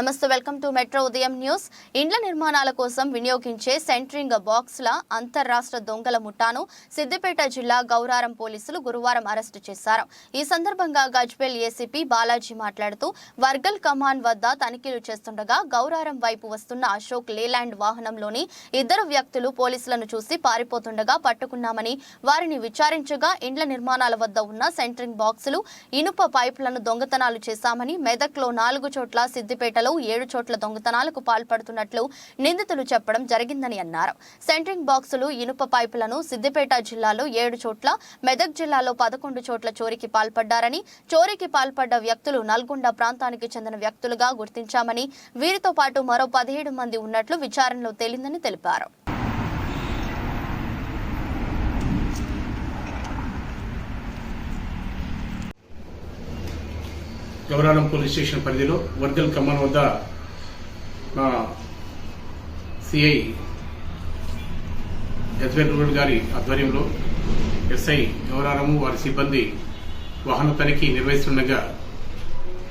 నమస్తే welcome to metro ఉదయం news. ఇండ్ల నిర్మాణాల కోసం వినియోగించే సెంట్రింగ్ బాక్స్ల అంతర్రాష్ట్ర దొంగల ముఠాను సిద్దిపేట జిల్లా గౌరారం పోలీసులు గురువారం అరెస్టు చేశారు. ఈ సందర్భంగా గజ్బెల్ ఏసీపీ బాలాజీ మాట్లాడుతూ వర్గల్ కమాన్ వద్ద తనిఖీలు చేస్తుండగా గౌరారం వైపు వస్తున్న అశోక్ లేలాండ్ వాహనంలోని ఇద్దరు వ్యక్తులు పోలీసులను చూసి పారిపోతుండగా పట్టుకున్నామని వారిని విచారించగా ఇండ్ల నిర్మాణాల వద్ద ఉన్న సెంట్రింగ్ బాక్సులు ఇనుప పైపులను దొంగతనాలు చేశామని మెదక్లో నాలుగు చోట్ల సిద్దిపేటలో ఏడు చోట్ల దొంగతనాలకు పాల్పడుతున్నట్లు నిందితులు చెప్పడం జరిగిందని అన్నారు. సెంట్రింగ్ బాక్సులు ఇనుప పైపులను సిద్దిపేట జిల్లాలో ఏడు చోట్ల మెదక్ జిల్లాలో పదకొండు చోట్ల చోరీకి పాల్పడ్డారని చోరీకి పాల్పడ్డ వ్యక్తులు నల్గొండ ప్రాంతానికి చెందిన వ్యక్తులుగా గుర్తించామని వీరితో పాటు మరో పదిహేడు మంది ఉన్నట్లు విచారణలో తేలిందని తెలిపారు. గౌరాలం పోలీస్ స్టేషన్ పరిధిలో వర్గల్ కమాన్ వద్ద మా సిఐ యజ్వేల్ గారి ఆధ్వర్యంలో ఎస్ఐ గౌరారము వారి సిబ్బంది వాహన తనిఖీ నిర్వహిస్తుండగా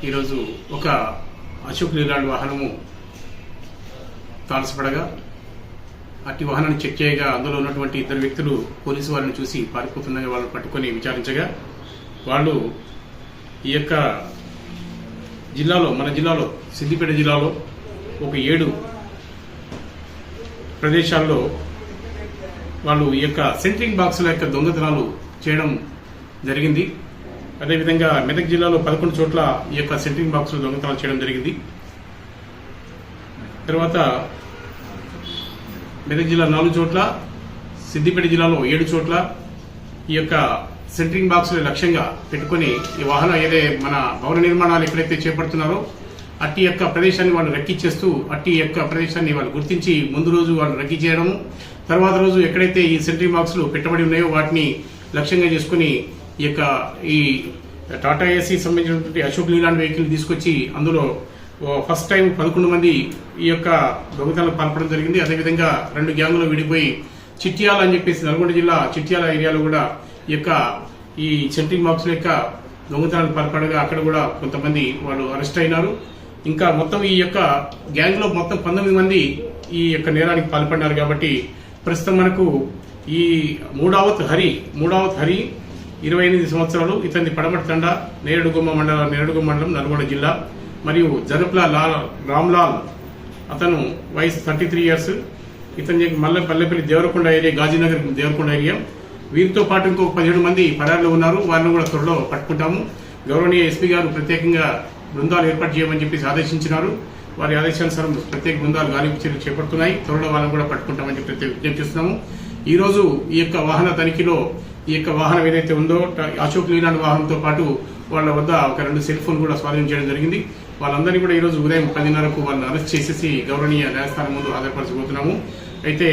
ఈరోజు ఒక అశోక్ లీలాండ్ వాహనము తాల్సపడగా అట్టి వాహనాన్ని చెక్ చేయగా అందులో ఉన్నటువంటి ఇద్దరు వ్యక్తులు పోలీసు వారిని చూసి పారిపోతుండగా వాళ్ళని పట్టుకొని విచారించగా వాళ్ళు ఈ యొక్క జిల్లాలో మన జిల్లాలో సిద్దిపేట జిల్లాలో ఒక ఏడు ప్రదేశాల్లో వాళ్ళు ఈ యొక్క సెంట్రింగ్ బాక్సుల యొక్క దొంగతనాలు చేయడం జరిగింది. అదేవిధంగా మెదక్ జిల్లాలో పదకొండు చోట్ల ఈ యొక్క సెంట్రింగ్ బాక్సులు దొంగతనాలు చేయడం జరిగింది. తర్వాత మెదక్ జిల్లా నాలుగు చోట్ల సిద్దిపేట జిల్లాలో ఏడు చోట్ల ఈ యొక్క సెంట్రింగ్ బాక్సులు లక్ష్యంగా పెట్టుకుని ఈ వాహనం ఏదే మన భవన నిర్మాణాలు ఎక్కడైతే చేపడుతున్నారో అట్టి యొక్క ప్రదేశాన్ని వాళ్ళు రెక్కిచ్చేస్తూ అట్టి యొక్క ప్రదేశాన్ని వాళ్ళు గుర్తించి ముందు రోజు వాళ్ళు రెక్కి చేయడము తర్వాత రోజు ఎక్కడైతే ఈ సెంట్రింగ్ బాక్సులు పెట్టబడి ఉన్నాయో వాటిని లక్ష్యంగా చేసుకుని ఈ యొక్క ఈ టాటా ఏసీ సంబంధించినటువంటి అశోక్ లీలాండ్ వెహికల్ తీసుకొచ్చి అందులో ఓ ఫస్ట్ టైం పదకొండు మంది ఈ యొక్క దొంగతనాలకు పాల్పడడం జరిగింది. అదేవిధంగా రెండు గ్యాంగులు విడిపోయి చిట్యాల అని చెప్పేసి నల్గొండ జిల్లా చిట్యాల ఏరియాలో కూడా ఈ యొక్క ఈ సెంట్రింగ్ బాక్స్ యొక్క దొంగతనాలు పాల్పడగా అక్కడ కూడా కొంతమంది వాళ్ళు అరెస్ట్ అయినారు. ఇంకా మొత్తం ఈ యొక్క గ్యాంగ్లో మొత్తం పంతొమ్మిది మంది ఈ యొక్క నేరానికి పాల్పడినారు కాబట్టి ప్రస్తుతం మనకు ఈ మూడావత్ హరి మూడావత్ హరి ఇరవై ఎనిమిది సంవత్సరాలు ఇతని పడమటి తండ నేరడుగుమ్మ మండలం నేరడుగుమ్మ మండలం నల్గొండ జిల్లా. మరియు జరుపుల లాల్ రామ్లాల్ అతను వయసు థర్టీ త్రీ ఇయర్స్. ఇతని మల్లె పల్లెపల్లి దేవరకొండ ఏరియా గాజీనగర్ దేవరకొండ ఏరియా. వీరితో పాటు ఇంకొక పదిహేడు మంది పరారులో ఉన్నారు. వారిని కూడా త్వరలో పట్టుకుంటాము. గౌరవనీయ ఎస్పీ గారు ప్రత్యేకంగా బృందాలు ఏర్పాటు చేయమని చెప్పేసి ఆదేశించినారు. వారి ఆదేశానుసారం ప్రత్యేక బృందాలు గాలింపు చర్యలు చేపడుతున్నాయి. త్వరలో వాళ్ళని కూడా పట్టుకుంటామని చెప్పి ప్రత్యేక విజ్ఞప్తి చేస్తున్నాము. ఈ రోజు ఈ యొక్క వాహన తనిఖీలో ఈ యొక్క వాహనం ఏదైతే ఉందో అశోక్ లీలాండ్ వాహనంతో పాటు వాళ్ళ వద్ద ఒక రెండు సెల్ ఫోన్ కూడా స్వాధీనం చేయడం జరిగింది. వాళ్ళందరినీ కూడా ఈ రోజు ఉదయం పదిన్నరకు వాళ్ళని అరెస్ట్ చేసేసి గౌరవనీయ న్యాయస్థానం ముందు హాజరుపరచబోతున్నాము. అయితే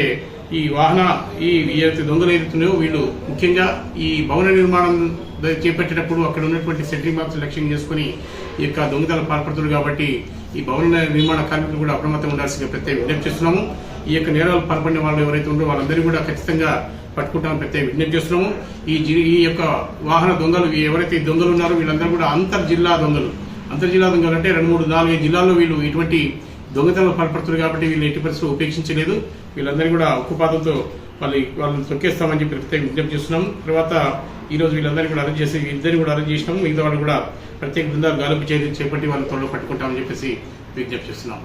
ఈ వాహన ఈ ఏదైతే దొంగలు ఏదైతున్నాయో వీళ్ళు ముఖ్యంగా ఈ భవన నిర్మాణం చేపట్టేటప్పుడు అక్కడ ఉన్నటువంటి సెంట్రింగ్ బాక్స్ లక్ష్యం చేసుకుని ఈ యొక్క దొంగతనం పాల్పడుతున్నారు కాబట్టి ఈ భవన నిర్మాణ కార్మికులు కూడా అప్రమత్తం ఉండాల్సిన ప్రత్యేక విజ్ఞప్తి చేస్తున్నాము. ఈ యొక్క నేరాలు పాల్పడిన వాళ్ళు ఎవరైతే ఉన్నారో వాళ్ళందరూ కూడా ఖచ్చితంగా పట్టుకుంటామని ప్రత్యేక విజ్ఞప్తి చేస్తున్నాము. ఈ జి- ఈ యొక్క వాహన దొంగలు ఎవరైతే దొంగలు ఉన్నారో వీళ్ళందరూ కూడా అంతర్ జిల్లా దొంగలు. అంతర్ జిల్లా దొంగలు అంటే రెండు మూడు నాలుగైదు జిల్లాల్లో వీళ్ళు ఇటువంటి దొంగతనాలు పాల్పడుతున్నారు కాబట్టి వీళ్ళు ఎట్టి పరిస్థితులు ఉపేక్షించలేదు. వీళ్ళందరినీ కూడా ఉక్కుపాతంతో వాళ్ళు వాళ్ళని తొక్కేస్తామని చెప్పి ప్రత్యేక విజ్ఞప్తి చేస్తున్నాం. తర్వాత ఈ రోజు వీళ్ళందరినీ కూడా అరెస్ట్ చేసి ఇద్దరిని కూడా అరెస్ట్ చేసినాం మిగతా వాళ్ళు కూడా ప్రత్యేక బృందాలు గాలింపు చర్యలు చేపట్టి వాళ్ళని త్వరలో పట్టుకుంటామని చెప్పేసి విజ్ఞప్తి చేస్తున్నాం